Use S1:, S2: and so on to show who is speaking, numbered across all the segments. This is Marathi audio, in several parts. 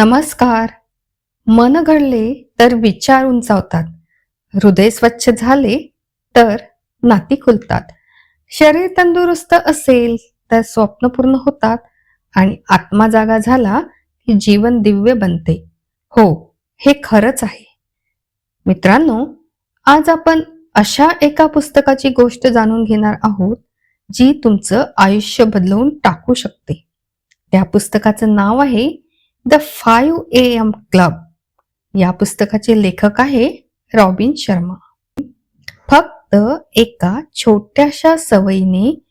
S1: नमस्कार. मन घडले तर विचार उंचावतात. हृदय स्वच्छ झाले तर नाती खुलतात. शरीर तंदुरुस्त असेल तर स्वप्न पूर्ण होतात आणि आत्मा जागा झाला की जीवन दिव्य बनते. हो हे खरंच आहे. मित्रांनो आज आपण अशा एका पुस्तकाची गोष्ट जाणून घेणार आहोत जी तुमचं आयुष्य बदलवून टाकू शकते. त्या पुस्तकाचं नाव आहे the five A M club. या पुस्तकाचे लेखक आहे रॉबिन शर्मा. फक्त एका छोट्याशा सवयीने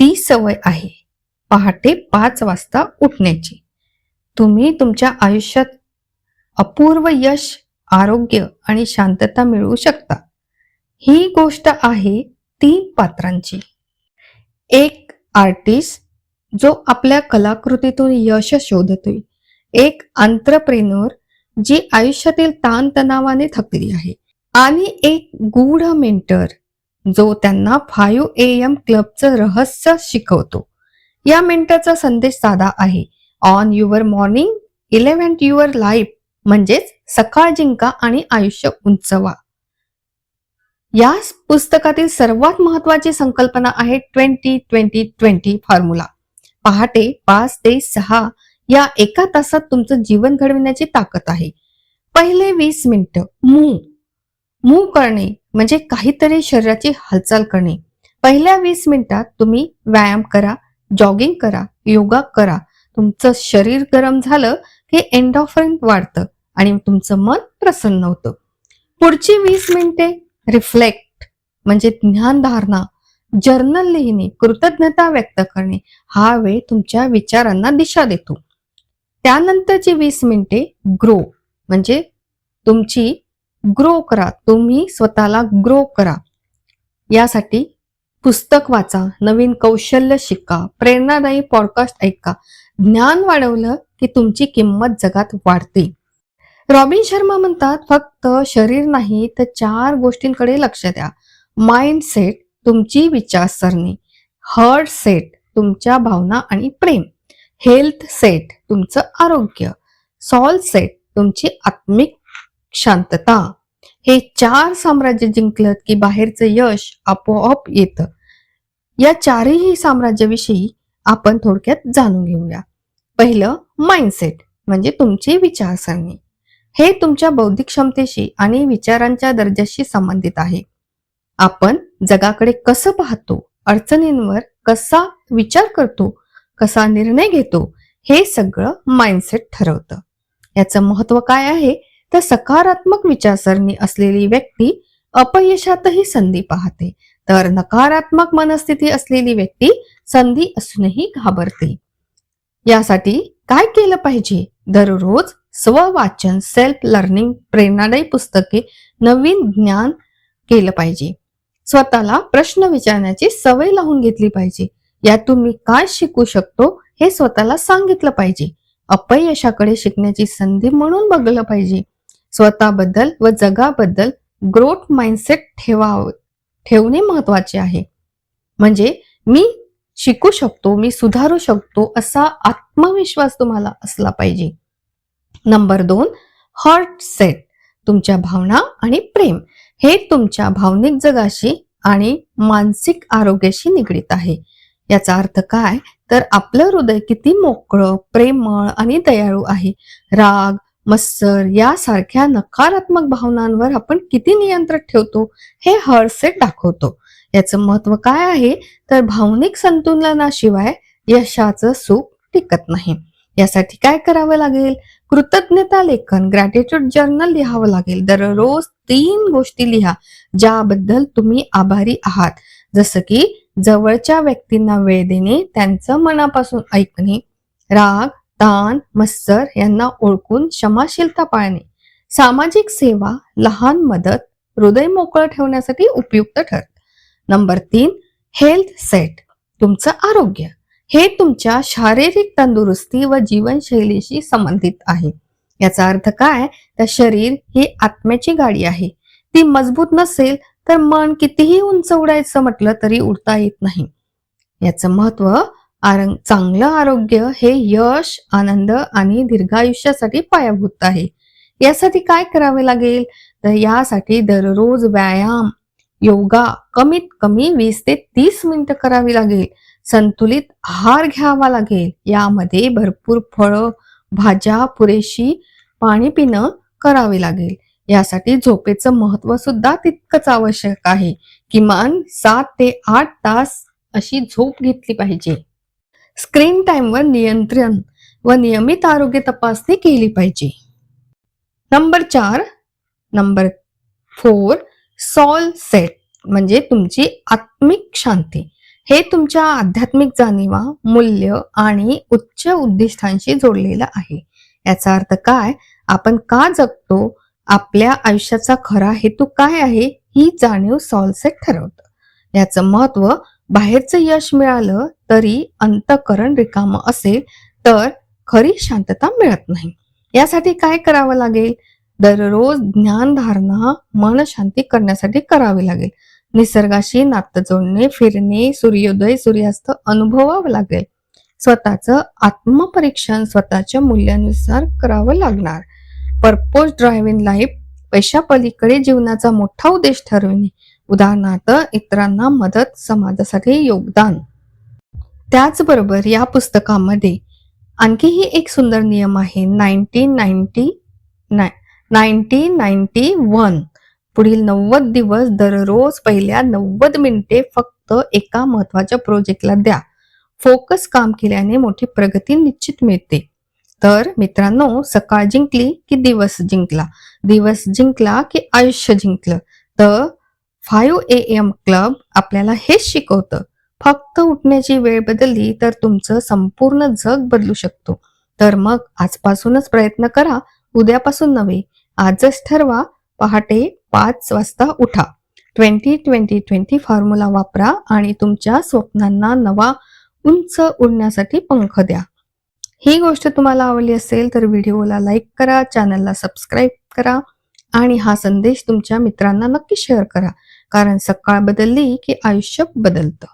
S1: ती सवय आहे. पहाटे पाच वाजता उठण्याची. तुम्ही तुमच्या आयुष्यात अपूर्व यश आरोग्य आणि शांतता मिळवू शकता. ही गोष्ट आहे तीन पात्रांची. एक आर्टिस्ट जो आपल्या कलाकृतीतून यश शोधतोय. एक अंत्रप्रेन्योर जी आयुष्यातील ताणतणावाने थकली आहे. आणि एक गूढ मेंटर जो त्यांना फाईव्ह ए एम क्लबचं रहस्य शिकवतो. या मेंटरचा संदेश साधा आहे. Own your morning elevate your life म्हणजेच सकाळ जिंका आणि आयुष्य उंचवा. या पुस्तकातील सर्वात महत्वाची संकल्पना आहे ट्वेंटी ट्वेंटी ट्वेंटी फॉर्म्युला पहाटे पाच ते सहा या एका तासात तुमचं जीवन घडविण्याची ताकद आहे. पहिले वीस मिनिटं मूव मूव करणे म्हणजे काहीतरी शरीराची हालचाल करणे. पहिल्या वीस मिनिटात तुम्ही व्यायाम करा जॉगिंग करा योगा करा. तुमचं शरीर गरम झालं की एन्डॉफरिन वाढतं आणि तुमचं मन प्रसन्न होतं. पुढची वीस मिनिटे रिफ्लेक्ट म्हणजे ज्ञानधारणा जर्नल लिहिणे कृतज्ञता व्यक्त करणे. हा वेळ तुमच्या विचारांना दिशा देतो. त्यानंतरची वीस मिनिटे ग्रो म्हणजे तुमची ग्रो करा. तुम्ही स्वतःला ग्रो करा. यासाठी पुस्तक वाचा नवीन कौशल्य शिका प्रेरणादायी पॉडकास्ट ऐका. ज्ञान वाढवलं की तुमची किंमत जगात वाढते. रॉबिन शर्मा म्हणतात फक्त शरीर नाही तर चार गोष्टींकडे लक्ष द्या. माइंड सेट तुमची विचारसरणी. हर्ट सेट तुमच्या भावना आणि प्रेम. हेल्थ सेट तुमचं आरोग्य. सॉल सेट तुमची आत्मिक शांतता. हे चार साम्राज्य जिंकलं की बाहेरचं यश आपोआप येतं. या चारही साम्राज्याविषयी आपण थोडक्यात जाणून घेऊया. पहिलं माइंडसेट म्हणजे तुमची विचारसरणी. हे तुमच्या बौद्धिक क्षमतेशी आणि विचारांच्या दर्जाशी संबंधित आहे. आपण जगाकडे कसं पाहतो अडचणींवर कसा विचार करतो कसा निर्णय घेतो हे सगळं माइंडसेट ठरवतं. याचं महत्त्व काय आहे? तर सकारात्मक विचारसरणी असलेली व्यक्ती अपयशातही संधी पाहते. तर नकारात्मक मनस्थिती असलेली व्यक्ती संधी असूनही घाबरते. यासाठी काय केलं पाहिजे? दररोज स्ववाचन सेल्फ लर्निंग प्रेरणादायी पुस्तके नवीन ज्ञान केलं पाहिजे. स्वतःला प्रश्न विचारण्याची सवय लावून घेतली पाहिजे. यातून मी काय शिकू शकतो हे स्वतःला सांगितलं पाहिजे. अपयशाकडे शिकण्याची संधी म्हणून बघलं पाहिजे. स्वतःबद्दल व जगाबद्दल ग्रोथ माइंडसेट ठेवावं ठेवणे महत्त्वाचे आहे. म्हणजे मी शिकू शकतो मी सुधारू शकतो असा आत्मविश्वास तुम्हाला असला पाहिजे. नंबर दोन हॉर्ट सेट तुमच्या भावना आणि प्रेम हे तुमच्या भावनिक जगाशी आणि मानसिक आरोग्याशी निगडीत आहे. याचा अर्थ काय? तर आपलं हृदय किती मोकळं प्रेमळ आणि दयाळू आहे. राग मत्सर यासारख्या नकारात्मक भावनांवर आपण किती नियंत्रण ठेवतो हे हळसेट दाखवतो. याचं महत्त्व काय आहे? तर भावनिक संतुलनाशिवाय यशाचं सुख टिकत नाही. यासाठी काय करावं लागेल? कृतज्ञता लेखन ग्रॅटिट्यूड जर्नल लिहावं लागेल. दररोज तीन गोष्टी लिहा ज्याबद्दल तुम्ही आभारी आहात. जसं की जवळच्या व्यक्तींना वेळ देणे त्यांचं मनापासून ऐकणे राग ताण मत्सर यांना ओळखून क्षमाशीलता पाळणे. सामाजिक सेवा लहान मदत हृदय मोकळं ठेवण्यासाठी उपयुक्त ठरत. नंबर तीन हेल्थ सेट तुमचं आरोग्य. हे तुमच्या शारीरिक तंदुरुस्ती व जीवनशैलीशी संबंधित आहे. याचा अर्थ काय? तर शरीर ही आत्म्याची गाडी आहे. ती मजबूत नसेल तर मन कितीही उंच उडायचं म्हटलं तरी उडता येत नाही. याचं महत्त्व आरंग चांगलं आरोग्य हे यश आनंद आणि दीर्घायुष्यासाठी पायाभूत आहे. यासाठी काय करावे लागेल? तर यासाठी दररोज व्यायाम योगा कमीत कमी वीस ते तीस मिनिटं करावी लागेल. संतुलित आहार घ्यावा लागेल. यामध्ये भरपूर फळं भाज्या पुरेशी पाणी पिणं करावे लागेल. यासाठी झोपेचं महत्त्व सुद्धा तितकंच आवश्यक आहे. किमान सात ते आठ तास अशी झोप घेतली पाहिजे. स्क्रीन टाइमवर नियंत्रण व नियमित आरोग्य तपासणी केली पाहिजे. नंबर चार नंबर फोर सॉल सेट म्हणजे तुमची आत्मिक शांती. हे तुमच्या आध्यात्मिक जाणीवा मूल्य आणि उच्च उद्दिष्टांशी जोडलेलं आहे. याचा अर्थ काय? आपण का जगतो? आपल्या आयुष्याचा खरा हेतू काय आहे ही जाणीव सॉलसेट ठरवतं. याचं महत्त्व बाहेरचं यश मिळालं तरी अंतकरण रिकामं असेल तर खरी शांतता मिळत नाही. यासाठी काय करावं लागेल? दररोज ज्ञानधारणा मन शांती करण्यासाठी करावी लागेल. निसर्गाशी नातं जोडणे फिरणे सूर्योदय सूर्यास्त अनुभवावं लागेल. स्वतःचं आत्मपरीक्षण स्वतःच्या मूल्यानुसार करावं लागणार. पर्पोज ड्रायव्हिंग लाईफ पैशापलीकडे जीवनाचा मोठा उद्देश ठरविणे. उदाहरणार्थ इतरांना मदत समाजासाठी योगदान. त्याचबरोबर या पुस्तकामध्ये आणखीही एक सुंदर नियम आहे. Nineteen ninety nineteen ninety one. पुढील नव्वद दिवस दररोज पहिल्या नव्वद मिनिटे फक्त एका महत्त्वाच्या प्रोजेक्टला द्या. फोकस काम केल्याने मोठी प्रगती निश्चित मिळते. तर मित्रांनो सकाळ जिंकली की दिवस जिंकला? दिवस जिंकला की आयुष्य जिंकलं? तर फाईव्ह ए एम क्लब आपल्याला हेच शिकवतं. फक्त उठण्याची वेळ बदलली तर तुमचं संपूर्ण जग बदलू शकतो. तर मग आजपासूनच प्रयत्न करा उद्यापासून नव्हे आजच ठरवा पहाटे पाच वाजता उठा. ट्वेंटी ट्वेंटी ट्वेंटी फॉर्म्युला वापरा आणि तुमच्या स्वप्नांना नवा उंच उडण्यासाठी पंख द्या. ही गोष्ट तुम्हाला आवडली असेल तर व्हिडिओला लाईक करा चॅनलला सबस्क्राईब करा आणि हा संदेश तुमच्या मित्रांना नक्की शेअर करा. कारण सकाळ बदलली की आयुष्य बदलतं.